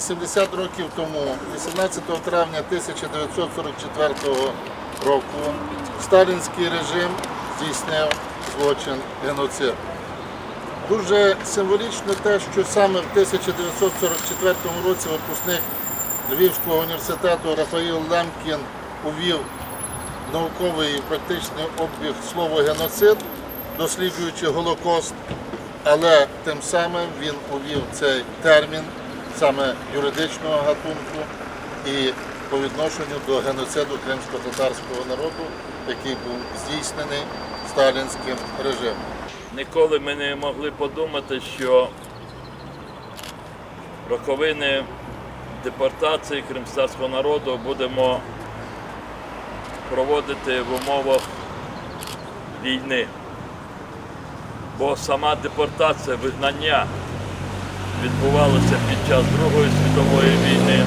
80 років тому, 18 травня 1944 року, сталінський режим здійснив злочин геноцид. Дуже символічно те, що саме в 1944 році випускник Львівського університету Рафаїл Лемкін увів науковий і практичний обіг слова геноцид, досліджуючи Голокост, але тим самим він увів цей термін саме юридичного гатунку і по відношенню до геноциду кримсько-татарського народу, який був здійснений сталінським режимом. Ніколи ми не могли подумати, що роковини депортації кримського народу будемо проводити в умовах війни. Бо сама депортація, вигнання відбувалося під час Другої світової війни.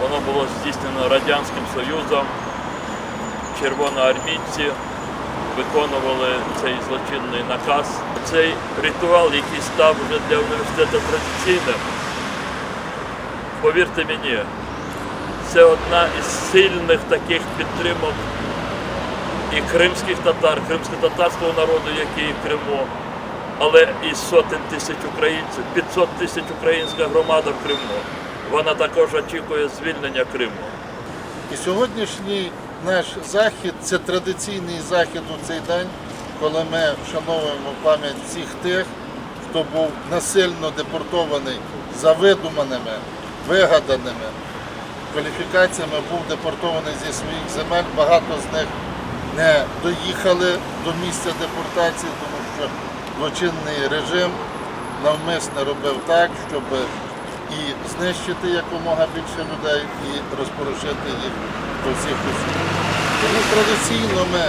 Воно було здійснено Радянським Союзом, червоноармійці виконували цей злочинний наказ. Цей ритуал, який став вже для університету традиційним, повірте мені, це одна із сильних таких підтримок і кримських татар, кримсько-татарського народу, який в Криму, але і сотень тисяч українців, 500 тисяч українська громада в Криму. Вона також очікує звільнення Криму. І сьогоднішній наш захід це традиційний захід у цей день, коли ми вшановуємо пам'ять всіх тих, хто був насильно депортований за видуманими, вигаданими кваліфікаціями, був депортований зі своїх земель. Багато з них не доїхали до місця депортації, тому що злочинний режим навмисно робив так, щоб і знищити якомога більше людей, і розпорушити їх по всіх усіх. Тому традиційно ми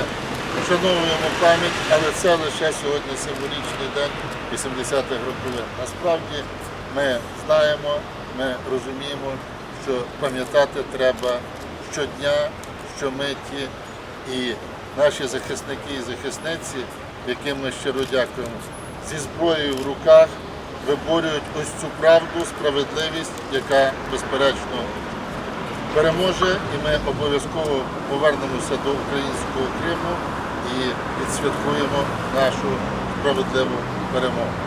вшановуємо пам'ять, але це лише сьогодні символічний день 80-х років. Насправді ми знаємо, ми розуміємо, що пам'ятати треба щодня, щомиті, і наші захисники і захисниці, яким ми щиро дякуємо, зі зброєю в руках виборюють ось цю правду, справедливість, яка безперечно переможе, і ми обов'язково повернемося до українського Криму і відсвяткуємо нашу справедливу перемогу.